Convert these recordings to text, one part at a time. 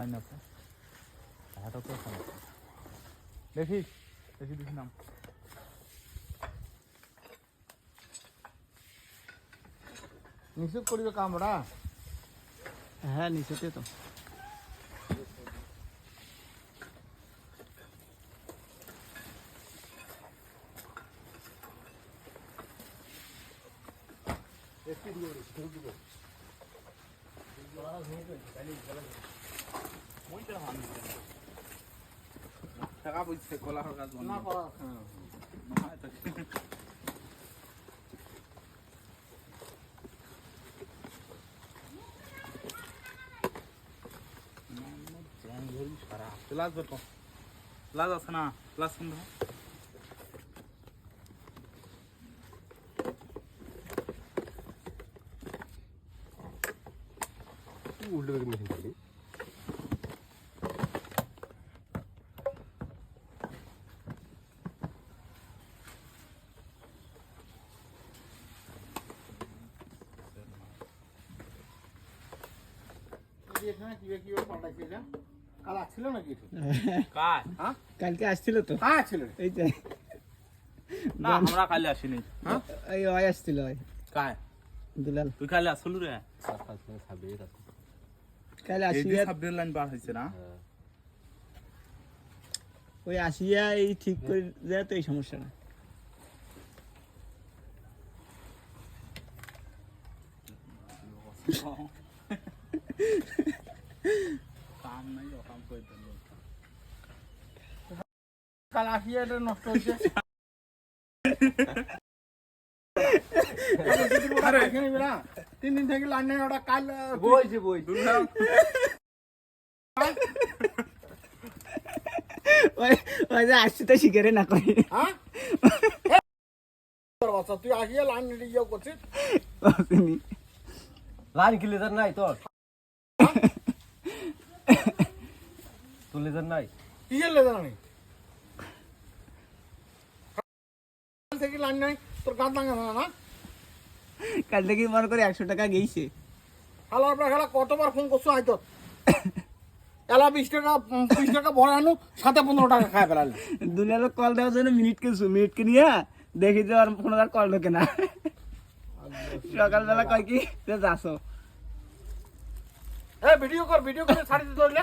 হয় না তো টাকাটা তো সমস্যা দেখি দেখি দেখি নাম নিশ্চিত করিবে কামড়া? হ্যাঁ নিচেতে তো টাকা পয়সা কলা কাজ না করা ক্লাস বেটো ক্লাস আছে না ক্লাস শুনব আসছিল নাকি কাজ হ্যাঁ কালকে আসছিল তো হ্যাঁ আসছিল। এই যে না আমরা কালি আসিনি হ্যাঁ এই ওই আসছিল ওই কায় দুলাল তুই কালি আসলু রে কাল আসিয়া সাবজেক্ট লাইন বার হয়েছে না? হ্যাঁ। ওই আসিয়া এই ঠিক করে দেয় তো এই সমস্যা না। কাম নাই অকাম করে দেন কাল আসিয়া এটা নষ্ট হয়েছে। তিন দিন থেকে লাইন নেই ওটা কাল বইছি বই ওই ওই যে আসছে তো শিকারে না করে হ্যাঁ? তুই আসিয়া লাইন ইয়ে করছিস? লাইন কি লেজার নাই তোর? তোর লেজার নাই? লেগে জানি কাল থেকে লাইন নাই তোর গান দাঙ্গা না? না কাল থেকে মনে করে একশো টাকা গেইছে। হ্যালো আপনার খেলা কতবার ফোন করছ হয়তো এলা বিশ টাকা বিশ টাকা ভরে আনো সাথে পনেরো টাকা খায় ফেলালে। দুলাল কল দেওয়ার জন্য মিনিট কিছু মিনিট কে নিয়ে দেখি যে আর কোনো আর কল ঢোকে না। সকালবেলা কয় কি যে যাসো। এ ভিডিও কর ভিডিও করে ছাড়ি দিতে হইলে।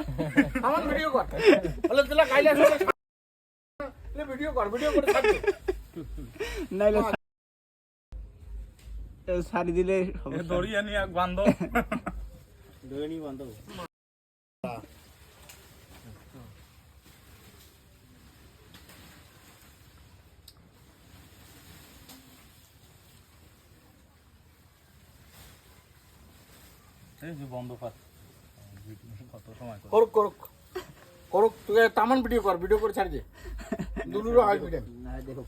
আমার ভিডিও কর। বলে দিলা কাইলে ভিডিও কর ভিডিও করে ছাড়ি নাইলে শাড়ি দিলে দড়ি আনি বান্ধব দৈনি বন্ধ। এই যে বন্ধ পাত কত সময় করুক করুক। করুক তুই তামান ভিডিও কর ভিডিও করে ছাড়ি দে। না দেখো।